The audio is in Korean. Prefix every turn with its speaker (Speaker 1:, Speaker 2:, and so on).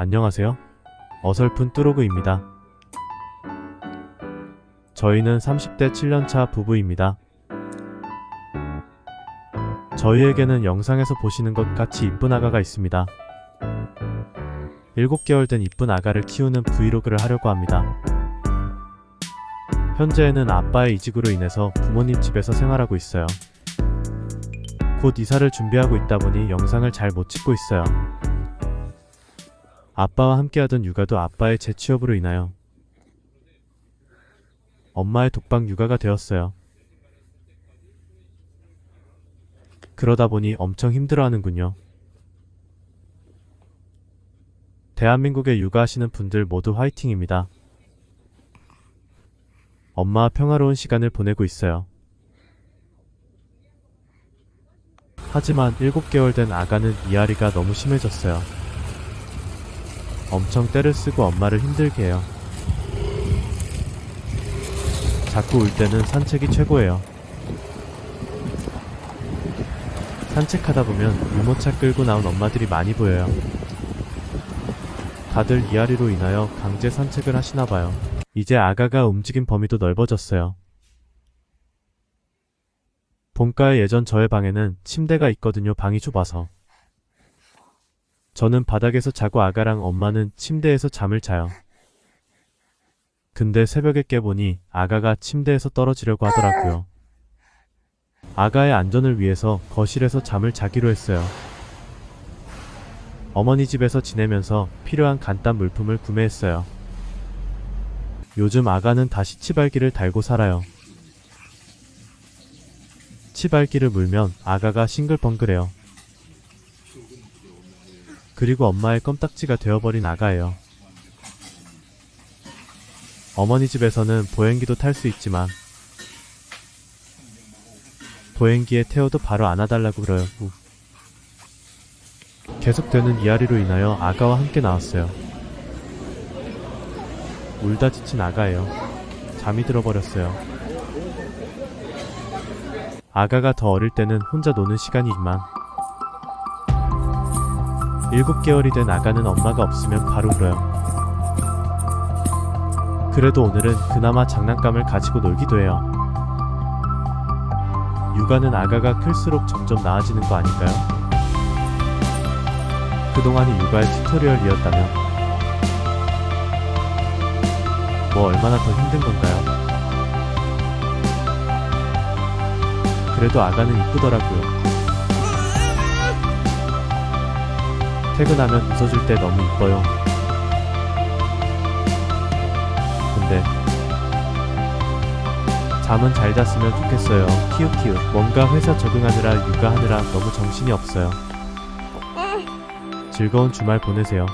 Speaker 1: 안녕하세요. 어설픈 뚜로그입니다. 저희는 30대 7년차 부부입니다. 저희에게는 영상에서 보시는 것 같이 이쁜 아가가 있습니다. 7개월 된 이쁜 아가를 키우는 브이로그를 하려고 합니다. 현재에는 아빠의 이직으로 인해서 부모님 집에서 생활하고 있어요. 곧 이사를 준비하고 있다 보니 영상을 잘 못 찍고 있어요. 아빠와 함께하던 육아도 아빠의 재취업으로 인하여 엄마의 독박 육아가 되었어요. 그러다 보니 엄청 힘들어하는군요. 대한민국에 육아하시는 분들 모두 화이팅입니다. 엄마와 평화로운 시간을 보내고 있어요. 하지만 7개월 된 아가는 이앓이가 너무 심해졌어요. 엄청 때를 쓰고 엄마를 힘들게 해요. 자꾸 울 때는 산책이 최고예요. 산책하다 보면 유모차 끌고 나온 엄마들이 많이 보여요. 다들 이앓이로 인하여 강제 산책을 하시나 봐요. 이제 아가가 움직임 범위도 넓어졌어요. 본가의 예전 저의 방에는 침대가 있거든요. 방이 좁아서. 저는 바닥에서 자고 아가랑 엄마는 침대에서 잠을 자요. 근데 새벽에 깨보니 아가가 침대에서 떨어지려고 하더라고요. 아가의 안전을 위해서 거실에서 잠을 자기로 했어요. 어머니 집에서 지내면서 필요한 간단 물품을 구매했어요. 요즘 아가는 다시 치발기를 달고 살아요. 치발기를 물면 아가가 싱글벙글해요. 그리고 엄마의 껌딱지가 되어버린 아가예요. 어머니 집에서는 보행기도 탈 수 있지만 보행기에 태워도 바로 안아달라고 그래요. 우. 계속되는 이앓이로 인하여 아가와 함께 나왔어요. 울다 지친 아가예요. 잠이 들어버렸어요. 아가가 더 어릴 때는 혼자 노는 시간이지만 7개월이 된 아가는 엄마가 없으면 바로 울어요. 그래도 오늘은 그나마 장난감을 가지고 놀기도 해요. 육아는 아가가 클수록 점점 나아지는 거 아닌가요? 그동안이 육아의 튜토리얼이었다면 뭐 얼마나 더 힘든 건가요? 그래도 아가는 이쁘더라고요. 퇴근하면 웃어줄 때 너무 이뻐요. 근데 잠은 잘 잤으면 좋겠어요. 키읔키읔. 뭔가 회사 적응하느라 육아하느라 너무 정신이 없어요. 즐거운 주말 보내세요.